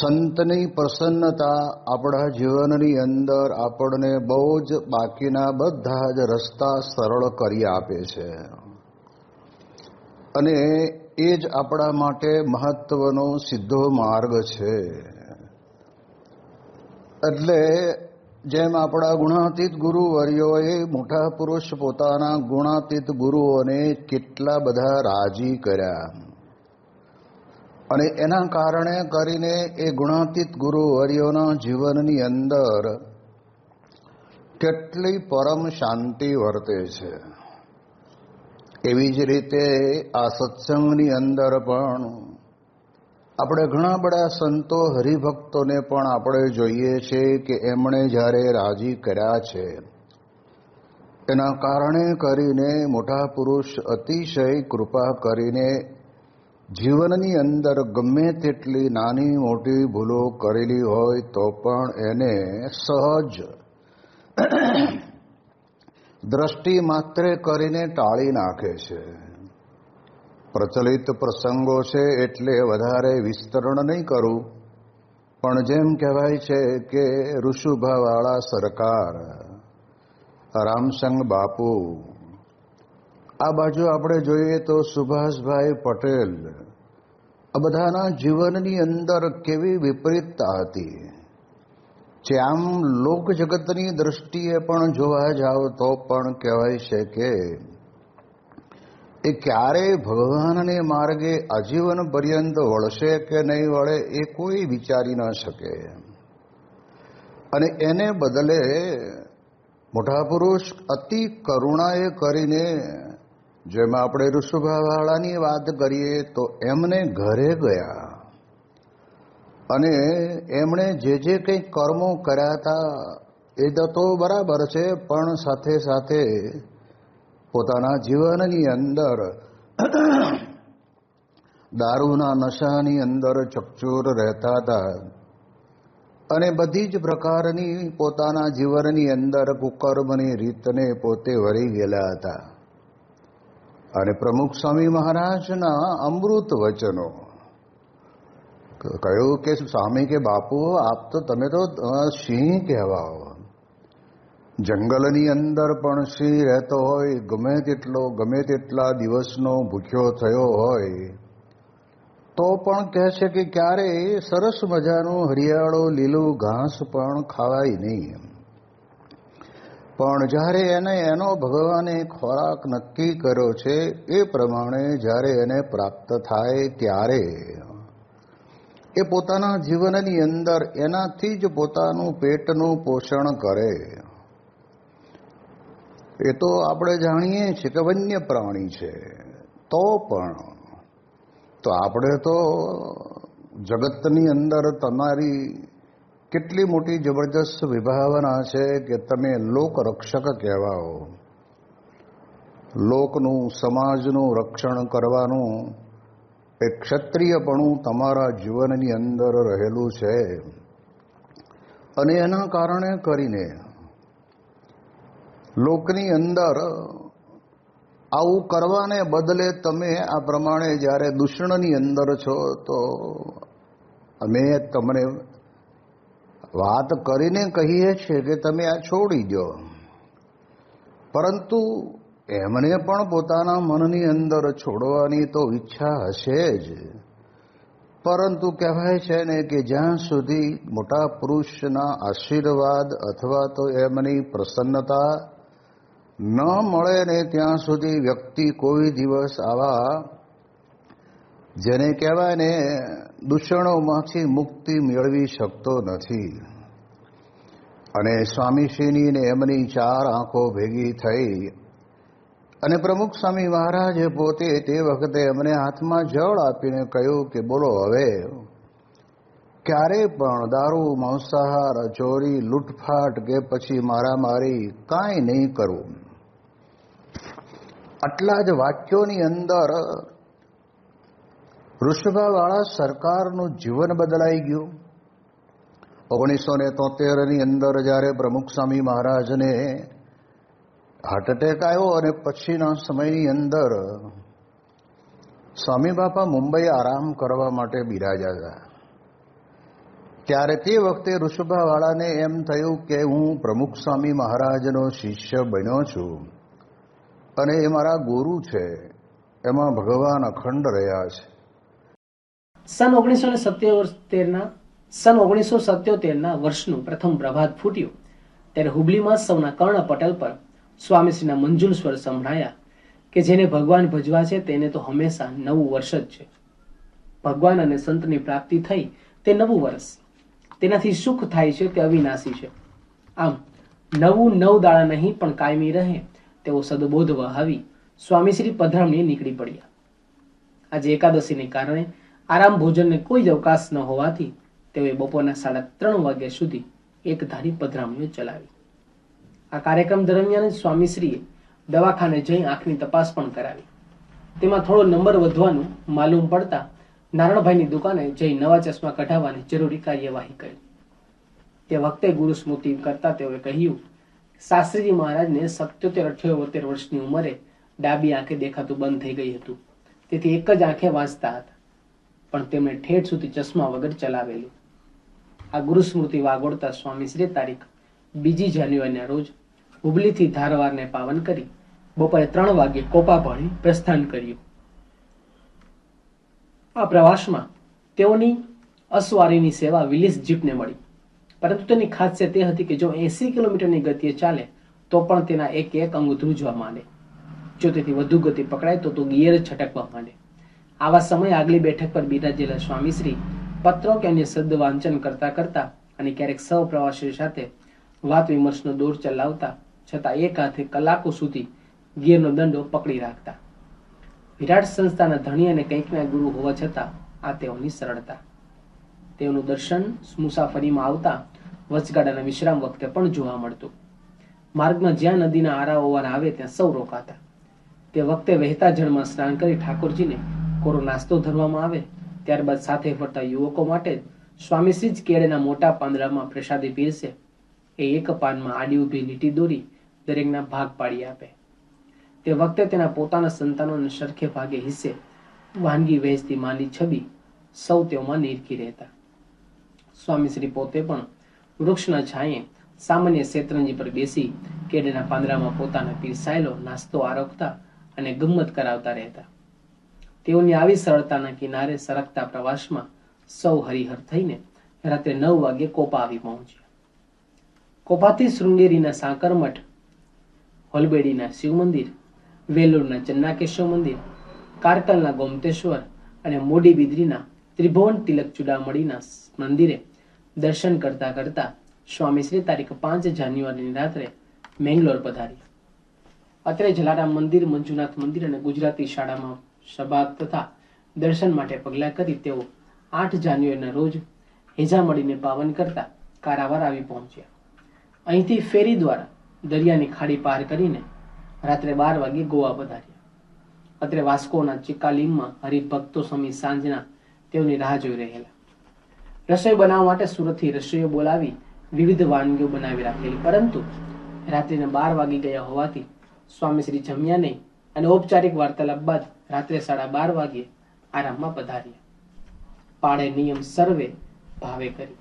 સંતની પ્રસન્નતા આપણા જીવનની અંદર આપણને બહુ જ બાકીના બધા જ રસ્તા સરળ કરી આપે છે. અને એ જ આપણા માટે મહત્વનો સીધો માર્ગ છે. એટલે જેમ આપણા ગુણાતીત ગુરુવર્યોએ મોટા પુરુષ પોતાના ગુણાતીત ગુરુઓને કેટલા બધા રાજી કર્યા. અને એના કારણે કરીને એ ગુણાતીત ગુરુવર્યોના જીવનની અંદર કેટલી પરમ શાંતિ વર્તે છે. એવી જ રીતે આ સત્સંગની અંદર પણ આપણે ઘણા બધા સંતો હરિભક્તોને પણ આપણે જોઈએ છીએ કે એમણે જ્યારે રાજી કર્યા છે, એના કારણે કરીને મોટા પુરુષ અતિશય કૃપા કરીને જીવનની અંદર ગમે તેટલી નાની મોટી ભૂલો કરેલી હોય તો પણ એને સહજ દ્રષ્ટિ માત્રે કરીને ટાળી નાખે છે. પ્રચલિત પ્રસંગો છે એટલે વધારે વિસ્તરણ નહીં કરું. પણ જેમ કહેવાય છે કે ઋષુભાવાળા સરકાર, રામસંગ બાપુ આ બાજુ આપણે જોઈએ તો સુભાષભાઈ પટેલ આ બધાના જીવનની અંદર કેવી વિપરીતતા હતી. જે આમ લોક જગતની દ્રષ્ટિએ પણ જોવા જાવ તો પણ કહેવાય છે કે એ ક્યારેય ભગવાનને માર્ગે આજીવન પર્યંત વળશે કે નહીં વળે એ કોઈ વિચારી ન શકે. અને એને બદલે મોટા પુરુષ અતિ કરુણાએ કરીને જેમાં આપણે ઋષુભાવાળાની વાત કરીએ તો એમને ઘરે ગયા. અને એમણે જે જે કંઈ કર્મો કર્યા હતા, એ તો બરાબર છે, પણ સાથે સાથે પોતાના જીવનની અંદર દારૂના નશાની અંદર ચકચોર રહેતા હતા. અને બધી જ પ્રકારની પોતાના જીવનની અંદર કુકર્મની રીતને પોતે વળી ગયેલા હતા. અને પ્રમુખ સ્વામી મહારાજના અમૃત વચનો. કહ્યું કે, સ્વામી કે બાપુ, આપ તો, તમે તો સિંહ કહેવાઓ. જંગલની અંદર પણ સિંહ રહેતો હોય, ગમે તેટલો, ગમે તેટલા દિવસનો ભૂખ્યો થયો હોય, તો પણ કહે છે કે ક્યારે સરસ મજાનું હરિયાળો લીલું ઘાસ પણ ખાવાય નહીં. પણ જ્યારે એને એનો ભગવાને ખોરાક નક્કી કર્યો છે, એ પ્રમાણે જ્યારે એને પ્રાપ્ત થાય ત્યારે. એ પોતાના જીવનની અંદર એનાથી જ પોતાનું પેટનું પોષણ કરે. એ તો આપણે જાણીએ છીએ કે વન્ય પ્રાણી છે. તો પણ, તો આપણે તો જગતની અંદર તમારી કેટલી મોટી જબરજસ્ત વિભાવના છે કે તમે લોકરક્ષક કહેવાઓ. લોકનું, સમાજનું રક્ષણ કરવાનું એ ક્ષત્રિયપણું તમારા જીવનની અંદર રહેલું છે. અને એના કારણે કરીને લોકની અંદર આવું કરવાને બદલે તમે આ પ્રમાણે જ્યારે દૂષણની અંદર છો તો અમે તમને વાત કરીને કહીએ છીએ કે તમે આ છોડી દો. પરંતુ એમને પણ પોતાના મનની અંદર છોડવાની તો ઈચ્છા હશે જ. પરંતુ કહેવાય છે ને કે જ્યાં સુધી મોટા પુરુષના આશીર્વાદ અથવા તો એમની પ્રસન્નતા ન મળે ને ત્યાં સુધી વ્યક્તિ કોઈ દિવસ આવા જેને કહેવાય ને દૂષણોમાંથી મુક્તિ મેળવી શકતો નથી. અને સ્વામીશ્રીની ને એમની ચાર આંખો ભેગી થઈ. અને પ્રમુખ સ્વામી મહારાજે પોતે તે વખતે એમને હાથમાં જળ આપીને કહ્યું કે, બોલો હવે, ક્યારે પણ દારૂ, માંસાહાર, ચોરી, લૂંટફાટ કે પછી મારામારી કાંઈ નહીં કરવું આટલા જ વાક્યોની અંદર વૃષભાવાળા સરકારનું જીવન બદલાઈ ગયું. ઓગણીસો ને તોતેરની અંદર જ્યારે પ્રમુખ સ્વામી મહારાજને હાર્ટ એટેક આવ્યો અને પછીના સમયની અંદર સ્વામી બાપા મુંબઈ આરામ કરવા માટે બિરાજ્યા હતા. ત્યારે તે વખતે ઋષભાવાળાને એમ થયું કે હું પ્રમુખ સ્વામી મહારાજનો શિષ્ય બન્યો છું અને એ મારા ગુરુ છે. એમાં ભગવાન અખંડ રહ્યા છે. સન ઓગણીસો ને સત્યોતેરના, સન ઓગણીસો સત્યોતેરના વર્ષનું પ્રથમ પ્રભાત ફૂટ્યું. ત્યારે હુબલીમાં સૌના કર્ણ પટલ પર સ્વામીશ્રીના મંજુલ સ્વર સંભળાયા કે જેને ભગવાન ભજવા છે તેને તો હંમેશા નવું વર્ષ જ છે. ભગવાન અને સંતની પ્રાપ્તિ થઈ તે નવું વર્ષ. તેનાથી સુખ થાય છે તે અવિનાશી છે. આમ, નવું નવ દાડા નહીં પણ કાયમી રહે તેવો સદબોધ વહાવી સ્વામીશ્રી પધરામણીએ નીકળી પડ્યા. આજે એકાદશીને કારણે આરામ ભોજનને કોઈ જ અવકાશ ન હોવાથી તેઓએ બપોરના સાડા ત્રણ વાગ્યા સુધી એક ધારી પધરામણીઓ ચલાવી. આ કાર્યક્રમ દરમિયાન સ્વામીશ્રીએ દવાખાને જઈ આંખની તપાસ પણ કરાવી. તેમાં થોડો નંબર વધવાનું માલુમ પડતા નારણભાઈની દુકાને જઈ નવા ચશ્મા કઢાવવાની જરૂરી કાર્યવાહી કરી. તે વખતે ગુરુ સ્મૃતિ કરતા તેઓએ કહ્યું, શાસ્ત્રીજી મહારાજને સત્યોતેર અઠ્યોતેર વર્ષની ઉંમરે ડાબી આંખે દેખાતું બંધ થઈ ગઈ હતું. તેથી એક જ આંખે વાંચતા હતા. પણ તેમણે ઠેઠ સુધી ચશ્મા વગર ચલાવેલું. આ ગુરુસ્મૃતિ વાગોળતા સ્વામીશ્રીએ તારીખ બીજી જાન્યુઆરીના રોજ હુબલીથી ધારવારને પાવન કરી બપોરે ત્રણ વાગ્યે કોપા ભણી પ્રસ્થાન કર્યું. આ પ્રવાસમાં તેઓની અસવારીની સેવા વિલિસ જીપને મળી. પરંતુ તેની ખાસિયત એ હતી કે જો એસી કિલોમીટરની ગતિએ ચાલે, તો પણ તેના એક એક અંગ ધ્રુજવા માંડે. જો તેથી વધુ ગતિ પકડાય, તો તો ગિયર છટકવા માંડે. આવા સમય આગલી બેઠક પર બિરાજેલા સ્વામીશ્રી પત્રો કે અન્ય શબ્દ વાંચન કરતા કરતા અને ક્યારેક સૌ પ્રવાસીઓ સાથે વાત વિમર્શનો દોર ચલાવતા, છતાં એક હાથે કલાકો સુધી ગિયરનો દંડો પકડી રાખતા. વિરાટ સંસ્થાના ધણી અને કંઈકના ગુરુ હોવા છતાં આ તેઓની સરળતા. તેઓનું દર્શન મુસાફરીમાં આવતા વચગાડાના વિશ્રામ વખતે પણ જોવા મળતું. માર્ગમાં જ્યાં નદીના આરા ઓવાર આવે ત્યાં સૌ રોકાતા. તે વખતે વહેતા જળમાં સ્નાન કરી ઠાકોરજીને કોરો નાસ્તો ધરવામાં આવે, ત્યારબાદ સાથે ફરતા યુવકો માટે સ્વામીશ્રી જ કેળેના મોટા પાંદડામાં પ્રસાદી પીરસે. એ એક પાનમાં આડી ઊભી લીટી દોરી દરેકના ભાગ પાડી આપે. તે વખતે તેના પોતાના સંતાનોને સરખે ભાગે હિસ્સે વાનગી વહેંચતી માની છબી સૌ તેઓમાં નીરખી રહેતા. સ્વામીશ્રી પોતે પણ વૃક્ષના છાંયે સામાન્ય શેતરંજી પર બેસી કેળેના પાંદડામાં પોતાના પીરસાયેલો નાસ્તો આરોગતા અને ગમ્મત કરાવતા રહેતા. તેઓની આવી સરળતાના કિનારે સરકતા પ્રવાસમાં સૌ હરિહર થઈને રાત્રે નવ વાગે કોપા આવી પહોંચ્યા. કોપાથી શૃંગેરીના સાંકરમઠ હોલબેડીના શિવ મંદિર વેલુરના ચન્નાકેશ્વર મંદિર કારકલના ગોમતેશ્વર અને મોડી બિદરીના ત્રિભુવન તિલક ચુડામણીના મંદિરે દર્શન કરતા કરતા સ્વામીશ્રી તારીખ પાંચ જાન્યુઆરીની રાત્રે મેંગ્લોર પધારી. અત્રે જલારામ મંદિર, મંજુનાથ મંદિર અને ગુજરાતી શાળામાં સભા તથા દર્શન માટે પગલાં કરી તેઓ આઠ જાન્યુઆરીના રોજ હેજા મળીને પાવન કરતા કારાવાર આવી પહોંચ્યા. અહીંથી ફેરી દ્વારા દરિયાની ખાડી પાર કરીને રાત્રે બાર વાગે ગોવા પધાર્યા. અત્રે વાસ્કોના ચિકાલીમમાં હરિભક્તો સમી સાંજના તેઓની રાહ જોઈ રહેલા. રસોઈ બનાવવા માટે સુરતથી રસોઈઓ બોલાવી વિવિધ વાનગીઓ બનાવી રાખેલી. પરંતુ રાત્રિના બાર વાગી ગયા હોવાથી સ્વામીશ્રી જમ્યા નહીં અને ઔપચારિક વાર્તાલાપ બાદ રાત્રે સાડા બાર વાગ્યે આરામમાં પધાર્યા. પાળે નિયમ સર્વે ભાવે કરી.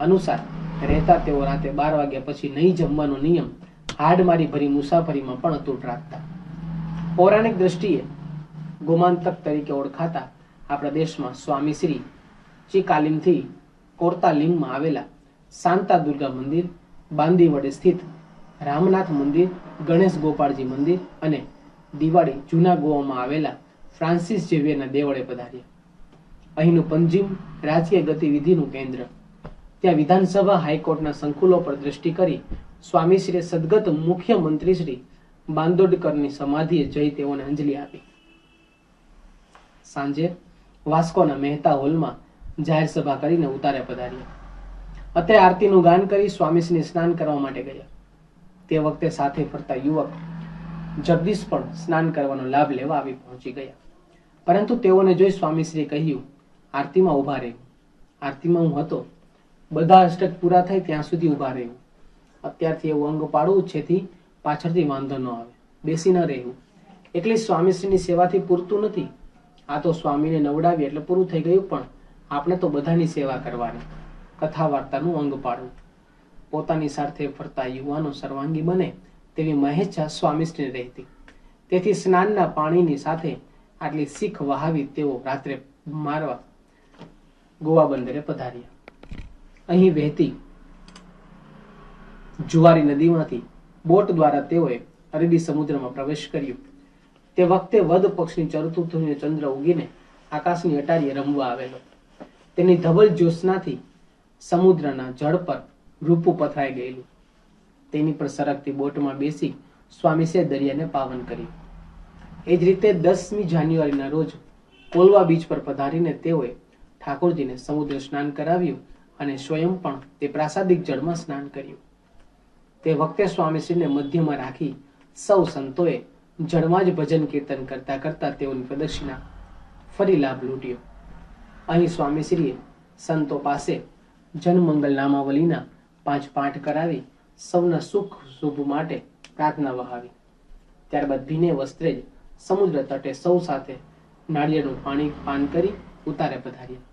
અનુસાર રહેતા તેઓ રાતે બાર વાગ્યા પછી નહીં જમવાનો નિયમ હાડમારી ભરી મુસાફરીમાં પણ અતૂટ રાખતા. પૌરાણિક દ્રષ્ટિએ ગોમાંતક તરીકે ઓળખાતા આપણા દેશમાં સ્વામી શ્રી ચિકાલિમથી કોર્તાલિમમાં આવેલા શાંતા દુર્ગા મંદિર બાંદીવડે સ્થિત રામનાથ મંદિર, ગણેશ ગોપાળજી મંદિર અને દિવાળી જૂના ગોવામાં આવેલા ફ્રાન્સિસ ઝેવિયરના દેવળે પધાર્યા. અહીંનું પંજીમ રાજકીય ગતિવિધિનું કેન્દ્ર. ત્યાં વિધાનસભા, હાઈકોર્ટના સંકુલો પર દ્રષ્ટિ કરી સ્વામીશ્રીએ સદગત મુખ્યમંત્રી શ્રી બાંદોડકરની સમાધિએ જઈ તેઓને અંજલિ આપી. સાંજે વાસ્કોના મહેતા હોલમાં જાહેર સભા કરીને ઉતારે પધાર્યા. અત્રે આરતીનું ગાન કરી સ્વામીશ્રીને સ્નાન કરવા માટે ગયા. તે વખતે સાથે ફરતા યુવક જગદીશ પણ સ્નાન કરવાનો લાભ લેવા આવી પહોંચી ગયા. પરંતુ તેઓને જોઈ સ્વામીશ્રીએ કહ્યું, આરતીમાં ઊભા રહેવું આરતીમાં હું હતો. બધા અષ્ટક પૂરા થાય ત્યાં સુધી ઊભા રહેવું અત્યારથી એવું અંગ પાડવું જેથી પાછળથી વાંધો ન આવે. બેસી ન રહેવું. એટલે સ્વામીશ્રીની સેવાથી પૂરતું નથી. આ તો સ્વામીને નવડાવી એટલે પૂરું થઈ ગયું, પણ આપણે તો બધાની સેવા કરવાની કથા વાર્તાનું અંગ પાડવું. પોતાની સાથે ફરતા યુવાનો સર્વાંગી બને તેવી મહેચ્છા સ્વામિષ્ઠને રહેતી. તેથી સ્નાનના પાણીની સાથે આટલી શીખ વહાવી તેઓ રાત્રે મારવા ગોવા બંદરે પધાર્યા. અહીં વહેતી જુવારી નદીમાંથી બોટ દ્વારા તેઓએ અરબી સમુદ્રમાં પ્રવેશ કર્યો. તે વખતે વદ પક્ષની ચરતું થઈને ચંદ્ર ઉગીને આકાશની અટારીએ રમવા આવેલો. તેની ધવલ જ્યોત્સનાથી સમુદ્રના જળ પર રૂપું પથરાઈ ગયેલું. તેની પર સરકતી બોટમાં બેસી સ્વામીસે દરિયાને પાવન કર્યું એ જ રીતે દસમી જાન્યુઆરીના રોજ કોલવા બીચ પર પધારીને તેઓએ ઠાકોરજીને સમુદ્ર સ્નાન કરાવ્યું અને સ્વયં પણ તે પ્રાસાદિક જળમાં સ્નાન કર્યું. તે વખતે સ્વામીશ્રીને મધ્યમાં રાખી સૌ સંતોએ જળમાં જ ભજન કીર્તન કરતા કરતા તેઓની પ્રદક્ષિણા ફરી લાભ લૂંટ્યો. અહીં સ્વામીશ્રીએ સંતો પાસે જનમંગલ નામાવલીના પાંચ પાઠ કરાવી સૌના સુખ શુભ માટે પ્રાર્થના વહાવી. ત્યારબાદ ભીને વસ્ત્રે જ સમુદ્ર તટે સૌ સાથે નાળિયેરનું પાણી પાન કરી ઉતારે પધાર્યા.